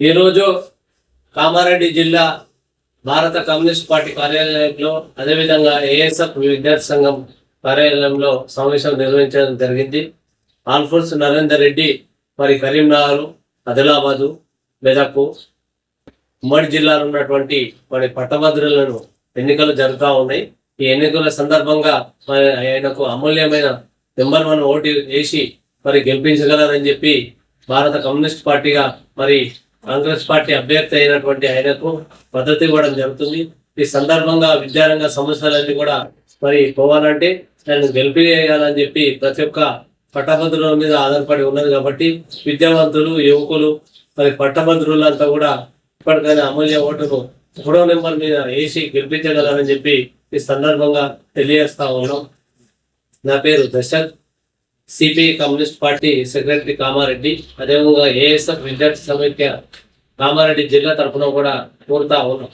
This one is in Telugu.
ఈరోజు కామారెడ్డి జిల్లా భారత కమ్యూనిస్ట్ పార్టీ కార్యాలయంలో అదేవిధంగా ఏఎస్ఎఫ్ విద్యార్థి సంఘం కార్యాలయంలో సమావేశం నిర్వహించడం జరిగింది. ఆల్ఫోన్స్ నరేందర్ రెడ్డి మరి కరీంనగర్ ఆదిలాబాదు మెదక్ ఉమ్మడి జిల్లాలో ఉన్నటువంటి మరి పట్టభద్రులను ఎన్నికలు జరుగుతూ ఉన్నాయి. ఈ ఎన్నికల సందర్భంగా మరి ఆయనకు అమూల్యమైన నెంబర్ వన్ ఓటు వేసి మరి గెలిపించగలరని చెప్పి భారత కమ్యూనిస్ట్ పార్టీగా మరి కాంగ్రెస్ పార్టీ అభ్యర్థి అయినటువంటి ఆయనకు మద్దతు ఇవ్వడం జరుగుతుంది. ఈ సందర్భంగా విద్యారంగ సమస్యలన్నీ కూడా మరి పోవాలంటే ఆయన గెలిపియాలని చెప్పి ప్రతి ఒక్క పట్టభద్రుల మీద ఆధారపడి ఉన్నది కాబట్టి విద్యావంతులు యువకులు మరి పట్టభద్రులంతా కూడా ఇప్పటికైనా అమూల్య ఓటును మూడో నెంబర్ మీద వేసి గెలిపించగలరని చెప్పి ఈ సందర్భంగా తెలియజేస్తా ఉన్నాం. నా పేరు Dasharath. CPI communist party secretary Kamareddy అదేవిధంగా ఏఎస్ఎఫ్ విద్యార్థి సమైక్య కామారెడ్డి జిల్లా తరఫున కూడా కోరుతా ఉన్నాం.